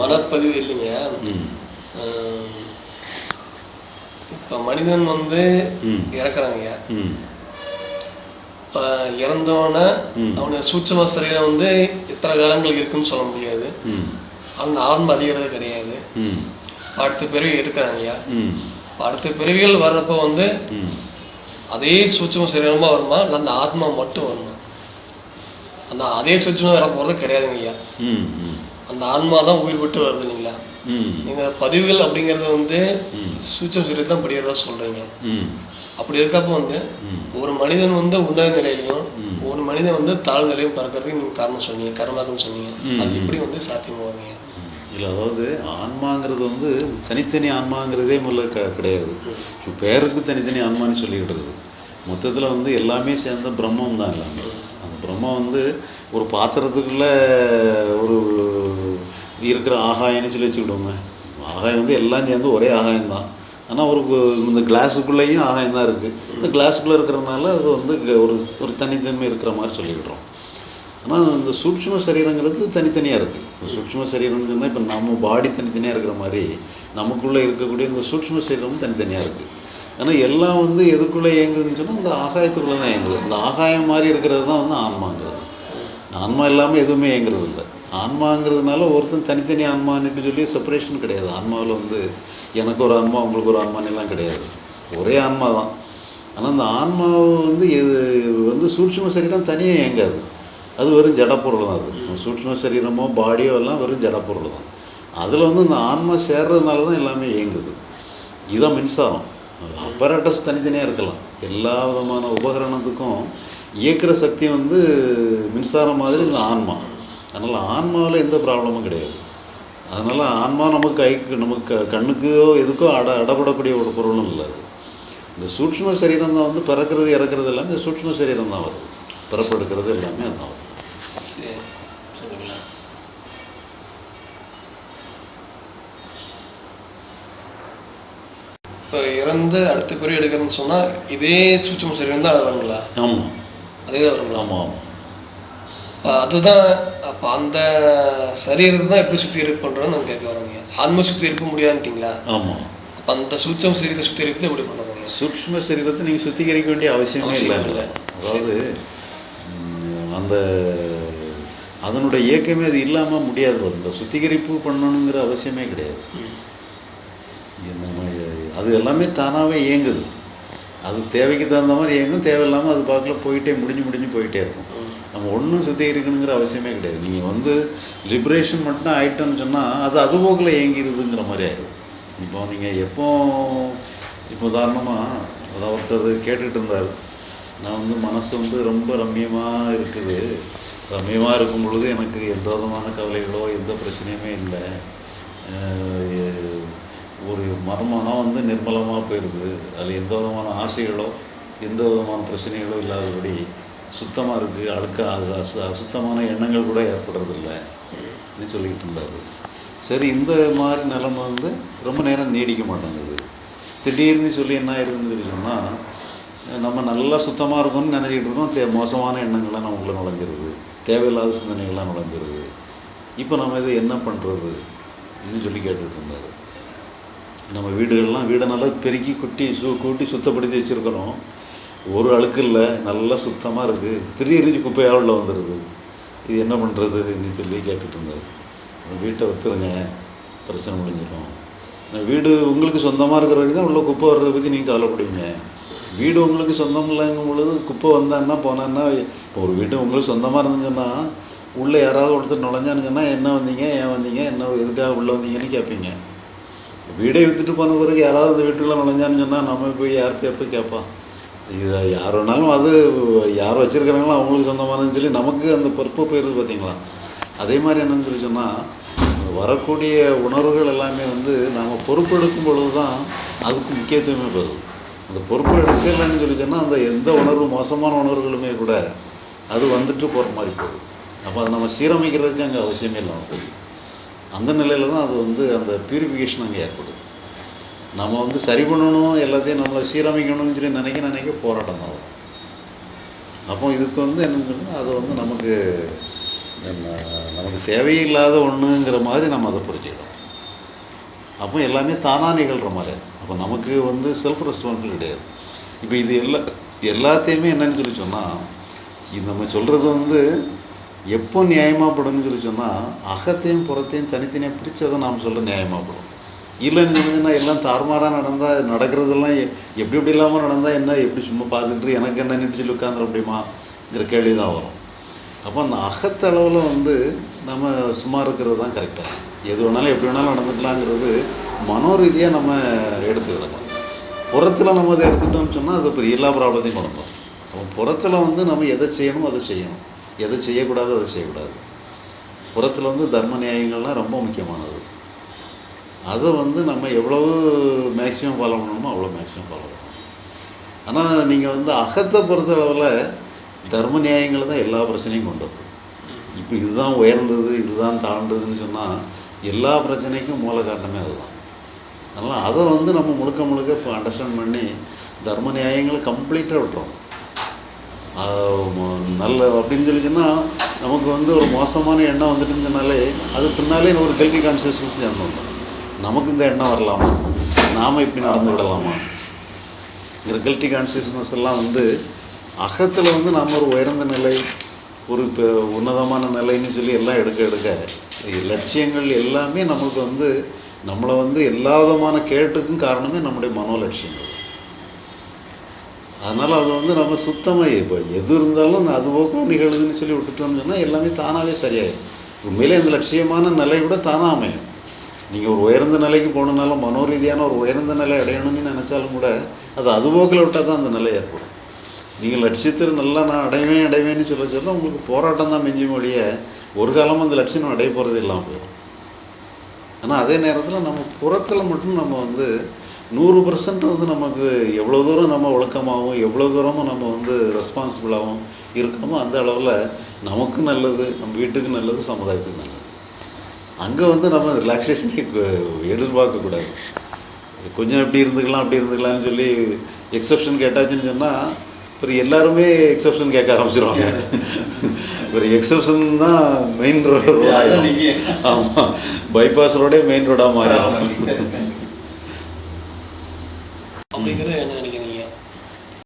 மனப்பதிவு இல்லைங்க. இப்ப மனிதன் வந்து. இறக்குறாங்க. இப்ப இறந்தோன்னே. அவனுடைய சூட்சம சரீரம் வந்து எத்தனை காலங்களுக்கு இருக்குன்னு சொல்ல முடியாது. அந்த ஆன்ம அதிகிறது கிடையாது. அடுத்த பிறவி எடுக்கிறாங்கய்யா ம். அடுத்த பிறவிகள் வர்றப்போ வந்து அதே சூட்சம சரீரமா வருமா? இல்லை அந்த ஆத்மா மட்டும் வருமா? அந்த அதே சூட்சமம் வர போறது கிடையாதுங்க ஐயா அந்த ஆன்மா தான் உயிர் விட்டு வருது இல்லைங்களா? நீங்க பதிவுகள் அப்படிங்கறது வந்து ம். சூட்சம சரீரத்தை தான் படிக்கிறதா சொல்றீங்க. அப்படி இருக்கப்போ வந்து. ஒரு மனிதன் வந்து உன்னத நிலையிலையும். ஒரு மனிதன் வந்து தாழ் நிலையும் பறக்கிறதுக்கு நீங்க காரணம் சொன்னீங்க கர்மாக்குன்னு சொன்னீங்க. அது எப்படி வந்து சாத்தியமாகுதுங்க? இல்லை அதாவது ஆன்மாங்கிறது வந்து தனித்தனி ஆன்மாங்கிறதே முதல்ல க கிடையாது. பேருக்கு தனித்தனி ஆன்மான்னு சொல்லிக்கிட்டு இருக்குது. மொத்தத்தில் வந்து எல்லாமே சேர்ந்த பிரம்மம் தான் எல்லாமே அந்த வந்து ஒரு பாத்திரத்துக்குள்ளே ஒரு இருக்கிற ஆகாயம்னு சொல்லி வச்சுக்கிடுவோங்க ஆகாயம் வந்து எல்லாம் சேர்ந்து ஒரே ஆகாயம் தான் ஆனால் ஒரு இந்த கிளாஸுக்குள்ளேயும் ஆகாயம் தான் இருக்குது இந்த கிளாஸுக்குள்ளே இருக்கிறனால அது வந்து ஒரு ஒரு தனித்தன்மை இருக்கிற மாதிரி சொல்லிக்கிடுறோம் ஆனால் இந்த சூட்சும சரீரங்கிறது தனித்தனியாக இருக்குது சூட்சும சரீரம்னு சொன்னால் இப்போ நம்ம பாடி தனித்தனியாக இருக்கிற மாதிரி நமக்குள்ளே இருக்கக்கூடிய இந்த சூட்சும சரீரமும் தனித்தனியாக இருக்குது ஆனால் எல்லாம் வந்து எதுக்குள்ளே இயங்குதுன்னு சொன்னால் அந்த ஆகாயத்துக்குள்ளே தான் இயங்குது. அந்த ஆகாயம் மாதிரி இருக்கிறது தான் வந்து ஆன்மாங்கிறது. ஆன்மா இல்லாமல் எதுவுமே இயங்குறது இல்லை. ஆன்மாங்கிறதுனால ஒருத்தன் தனித்தனி ஆன்மான்னு சொல்லி செப்பரேஷன் கிடையாது. ஆன்மாவில் வந்து எனக்கு ஒரு ஆன்மா உங்களுக்கு ஒரு ஆன்மானெல்லாம் கிடையாது. ஒரே ஆன்மா தான். ஆனால் அந்த ஆன்மாவை வந்து எது வந்து சூட்சும சரீரம் தனியாக இயங்காது. அது வெறும் ஜடப்பொருள் தான் அது. சூட்சும சரீரமோ பாடியோ எல்லாம் வெறும் ஜடப்பொருள் தான். அதில் வந்து இந்த ஆன்மா சேர்றதுனால தான் எல்லாமே இயங்குது. இதுதான் மின்சாரம். அப்பராட்டஸ் தனித்தனியாக இருக்கலாம். எல்லா விதமான உபகரணத்துக்கும் இயக்கிற சக்தி வந்து மின்சாரம் மாதிரி இந்த ஆன்மா. அதனால் ஆன்மாவில் எந்த ப்ராப்ளமும் கிடையாது. அதனால் ஆன்மா நமக்கு கைக்கு நமக்கு க- கண்ணுக்கோ எதுக்கோ அட அடப்படக்கூடிய ஒரு பொருளும் இல்லை அது. இந்த சூட்ச்ம சரீரம் தான் வந்து பிறக்கிறது இறக்குறது எல்லாமே சூட்ச்ம சரீரம் தான் வருது. பிறப்பெடுக்கிறது எல்லாமே அதான் வருது சரி சரிங்களா இப்போ இறந்து அடுத்த பிறவி எடுக்கிறதுன்னு சொன்னா இதே சூட்சம சரீரம் தான் வருங்களா? ஆமாம் அதே தான் வருங்களா? ஆமாம் ஆமாம் அதுதான் அப்ப அந்த சரீரத்தை தான் எப்படி சுத்திகரிப்பு பண்றோம்னு நான் கேட்க வரேங்க ஆன்ம சுத்திகரிப்பு முடியாதுட்டீங்களா ஆமாம் அப்ப அந்த சூட்சம சரீரத்தை சுத்திகரிப்பு எப்படி பண்ணுறோங்க சூக்ஷ்ம சரீரத்தை நீங்கள் சுத்திகரிக்க வேண்டிய அவசியமே இல்லை. அதாவது அந்த அதனுடைய இயக்கமே அது இல்லாமல் முடியாது. இந்த சுத்திகரிப்பு பண்ணணுங்கிற அவசியமே கிடையாது. நம்ம அது எல்லாமே தானாகவே இயங்குது. அது தேவைக்கு தகுந்த மாதிரி இயங்கும் தேவையில்லாமல் அது பார்க்கல போயிட்டே முடிஞ்சு முடிஞ்சு போயிட்டே இருக்கும். நம்ம ஒன்றும் சுத்திகரிக்கணுங்கிற அவசியமே கிடையாது. நீங்கள் வந்து லிபரேஷன் மட்டும் ஆகிட்டோம்னு சொன்னால் அது அது போக்கில் இயங்கிடுதுங்கிற மாதிரி ஆயிடும். இப்போ நீங்கள் எப்போ இப்போ உதாரணமாக அதாவது ஒருத்தர் கேட்டுட்டு இருந்தார். நான் வந்து மனசு வந்து ரொம்ப ரம்மியமாக இருக்குது. ரம்மியமாக இருக்கும் பொழுது எனக்கு எந்த விதமான கவலைகளோ எந்த பிரச்சனையுமே இல்லை. ஒரு மர்மனம் வந்து நிர்மலமாக போயிடுது அதில் எந்த விதமான ஆசைகளோ எந்த விதமான பிரச்சனைகளோ இல்லாதபடி சுத்தமாக இருக்குது அழுக்க அசு அசுத்தமான எண்ணங்கள் கூட ஏற்படுறதில்ல அப்படின்னு சொல்லிக்கிட்டு இருந்தார். சரி இந்த மாதிரி நிலைமை வந்து ரொம்ப நேரம் நீடிக்க மாட்டேங்குது. திடீர்னு சொல்லி என்ன ஆயிருதுன்னு சொல்லி சொன்னால் நம்ம நல்லா சுத்தமாக இருக்கோம்னு நினச்சிக்கிட்டு இருக்கோம். தே மோசமான எண்ணங்கள்லாம் நமக்குள்ள நுழைஞ்சிருது. தேவையில்லாத சிந்தனைகள்லாம் நுழைஞ்சிருது. இப்போ நம்ம இதை என்ன பண்ணுறது அப்படின்னு சொல்லி கேட்டுட்டு இருந்தார். நம்ம வீடுகள்லாம் வீடை நல்லா பெருக்கி குட்டி சு கூட்டி சுத்தப்படுத்தி வச்சுருக்கிறோம் ஒரு அழுக்கு இல்லை நல்லா சுத்தமாக இருக்குது திடீர்னு குப்பையாக உள்ள வந்துடுது இது என்ன பண்ணுறதுன்னு சொல்லி கேட்டுட்டு இருந்தார். வீட்டை வைத்துருங்க பிரச்சனை முடிஞ்சிடும். வீடு உங்களுக்கு சொந்தமாக இருக்கிற வரைக்கும் தான் உள்ள குப்பை வர்றதை பற்றி நீங்கள் கவலைப்படுவீங்க. வீடு உங்களுக்கு சொந்தம் இல்லைங்கும் பொழுது குப்பை வந்தான்னா போனான்னா ஒரு வீடு உங்களுக்கு சொந்தமாக இருந்துச்சுன்னா உள்ளே யாராவது ஒருத்தர் நுழைஞ்சான்னு சொன்னால் என்ன வந்தீங்க ஏன் வந்தீங்க என்ன எதுக்காக உள்ளே வந்தீங்கன்னு கேட்பீங்க. வீடை விற்றுட்டு போன பிறகு யாராவது அந்த வீட்டுக்குள்ள நுழைஞ்சான்னு சொன்னால் நம்ம போய் யார் எப்போ கேட்பான் இது யார் வேணாலும் அது யார் வச்சுருக்கிறாங்களோ அவங்களுக்கு சொந்தமானதுன்னு சொல்லி நமக்கு அந்த பொறுப்பு போயிடுது பார்த்தீங்களா அதே மாதிரி என்னன்னு சொல்லி சொன்னால் வரக்கூடிய உணர்வுகள் எல்லாமே வந்து நாம் பொறுப்பெடுக்கும் பொழுது தான் அதுக்கு முக்கியத்துவமே பெறுது அந்த பொறுப்பு எடுக்கலைன்னு சொல்லி சொன்னால் அந்த எந்த உணர்வு மோசமான உணர்வுகளுமே கூட அது வந்துட்டு போகிற மாதிரி போகுது. அப்போ அதை நம்ம சீரமைக்கிறதுக்கு அங்கே அவசியமே இல்லாமல் போய் அந்த நிலையில் தான் அது வந்து அந்த பியூரிஃபிகேஷன் அங்கே ஏற்படுது. நம்ம வந்து சரி பண்ணணும் எல்லாத்தையும் நம்மளை சீரமைக்கணும்னு சொல்லி நினைக்க நினைக்க போராட்டம் தான் வரும் அப்போ இதுக்கு வந்து என்னன்னு சொன்னால் அது வந்து நமக்கு என்ன, நமக்கு தேவையில்லாத ஒன்றுங்கிற மாதிரி நம்ம அதை புரிஞ்சுக்கணும் அப்போ எல்லாமே தானாக நிகழ்கிற மாதிரி. அப்போ நமக்கு வந்து செல்ஃப் ரெஸ்பான்சிபிள் கிடையாது. இப்போ இது எல்லா எல்லாத்தையுமே என்னன்னு சொல்லி சொன்னால் இது நம்ம சொல்கிறது வந்து எப்போ நியாயமாகப்படும்னு சொல்லி சொன்னால் அகத்தையும் புறத்தையும் தனித்தனியாக பிரித்து அதை நாம் சொல்ல நியாயமாகப்படும் இல்லைன்னு சொன்னீங்கன்னா எல்லாம் தாறுமாறாக நடந்தால் நடக்கிறதெல்லாம் எ- எப்படி எப்படி இல்லாமல் நடந்தால் என்ன எப்படி சும்மா பார்த்துட்டு எனக்கு என்னன்னு சொல்லி உட்காந்துட முடியுமாங்கிற கேள்வி தான் வரும். அப்போ அந்த அகத்தளவில் வந்து நம்ம சும்மா இருக்கிறது தான் கரெக்டாக எது வேணாலும் எப்படி வேணாலும் நடந்துக்கலாங்கிறது மனோரீதியாக நம்ம எடுத்துக்கிடலாம். புறத்தில் நம்ம அதை எடுத்துட்டோம்னு சொன்னால் அது பெரிய எல்லா ப்ராப்ளத்தையும் கொண்டு அப்போ புறத்தில் வந்து நம்ம எதை செய்யணும் அதை செய்யணும். எதை செய்யக்கூடாது அதை செய்யக்கூடாது. புறத்தில் வந்து தர்ம நியாயங்கள்லாம் ரொம்ப முக்கியமானது. அதை வந்து நம்ம எவ்வளவு மேக்ஸிமம் ஃபாலோ பண்ணணுமோ அவ்வளோ மேக்ஸிமம் ஃபாலோ பண்ணணும். ஆனால் நீங்கள் வந்து அகத்தை பொறுத்த அளவில் தர்ம நியாயங்கள் தான் எல்லா பிரச்சனையும் கொண்டு வரும். இப்போ இதுதான் உயர்ந்தது இதுதான் தாழ்ந்ததுன்னு சொன்னால் எல்லா பிரச்சனைக்கும் மூல காரணமே அதுதான். அதனால் அதை வந்து நம்ம முழுக்க முழுக்க இப்போ அண்டர்ஸ்டாண்ட் பண்ணி தர்ம நியாயங்களை கம்ப்ளீட்டாக விட்டுறோம் நல்ல அப்படின்னு சொல்லி சொன்னால் நமக்கு வந்து ஒரு மோசமான எண்ணம் வந்துட்டுனாலே அது பின்னாலே ஒரு கல்வி கான்சியஸ்னஸ் எண்ணம் வரும். நமக்கு இந்த எண்ணம் வரலாமா? நாம் இப்படி நடந்து விடலாமா இந்த கில்ட்டி கான்சியஸ்னஸ் எல்லாம் வந்து அகத்தில் வந்து நம்ம ஒரு உயர்ந்த நிலை ஒரு இப்போ உன்னதமான நிலைன்னு சொல்லி எல்லாம் எடுக்க எடுக்க லட்சியங்கள் எல்லாமே நமக்கு வந்து நம்மளை வந்து எல்லா விதமான கேட்டுக்கும் காரணமே நம்முடைய மனோ லட்சியங்கள் அதனால் அது வந்து நம்ம சுத்தமாக இப்போ எது இருந்தாலும் அது போக்கும் நிகழுதுன்னு சொல்லி விட்டுட்டோம்னு சொன்னால் எல்லாமே தானாகவே சரியாயிடும். உண்மையிலே அந்த லட்சியமான நிலை கூட தானாக அமையும். நீங்கள் ஒரு உயர்ந்த நிலைக்கு போகணுன்னாலும் மனோரீதியான ஒரு உயர்ந்த நிலை அடையணும்னு நினச்சாலும் கூட அது அது போக்கில் விட்டால் தான் அந்த நிலை ஏற்படும். நீங்கள் லட்சியத்தில் நல்லா நான் அடைவேன் அடைவேன்னு சொல்ல சொல்ல உங்களுக்கு போராட்டம் தான் மிஞ்சும் ஒழிய ஒரு காலமும் அந்த லட்சியம் அடைய போகிறது இல்லாமல் போயிடும் ஆனால் அதே நேரத்தில் நம்ம புறத்தில் மட்டும் நம்ம வந்து நூறு பர்சன்ட் வந்து நமக்கு எவ்வளோ தூரம் நம்ம ஒழுக்கமாகவும் எவ்வளோ தூரமும் நம்ம வந்து ரெஸ்பான்சிபிளாகவும் இருக்கணுமோ அந்த அளவில் நமக்கும் நல்லது நம்ம வீட்டுக்கு நல்லது சமுதாயத்துக்கு நல்லது. அங்கே வந்து நம்ம ரிலாக்ஸேஷன் எதிர்பார்க்கக்கூடாது. கொஞ்சம் இப்படி இருந்துக்கலாம் அப்படி இருந்துக்கலாம்னு சொல்லி எக்ஸப்ஷன் கேட்டாச்சுன்னு சொன்னால் அப்புறம் எல்லாருமே எக்ஸப்ஷன் கேட்க ஆரம்பிச்சிருவாங்க. ஒரு எக்ஸப்ஷன் தான் மெயின் ரோடு ஆமாம் பைபாஸ் ரோடே மெயின் ரோடாக மாறிடும்.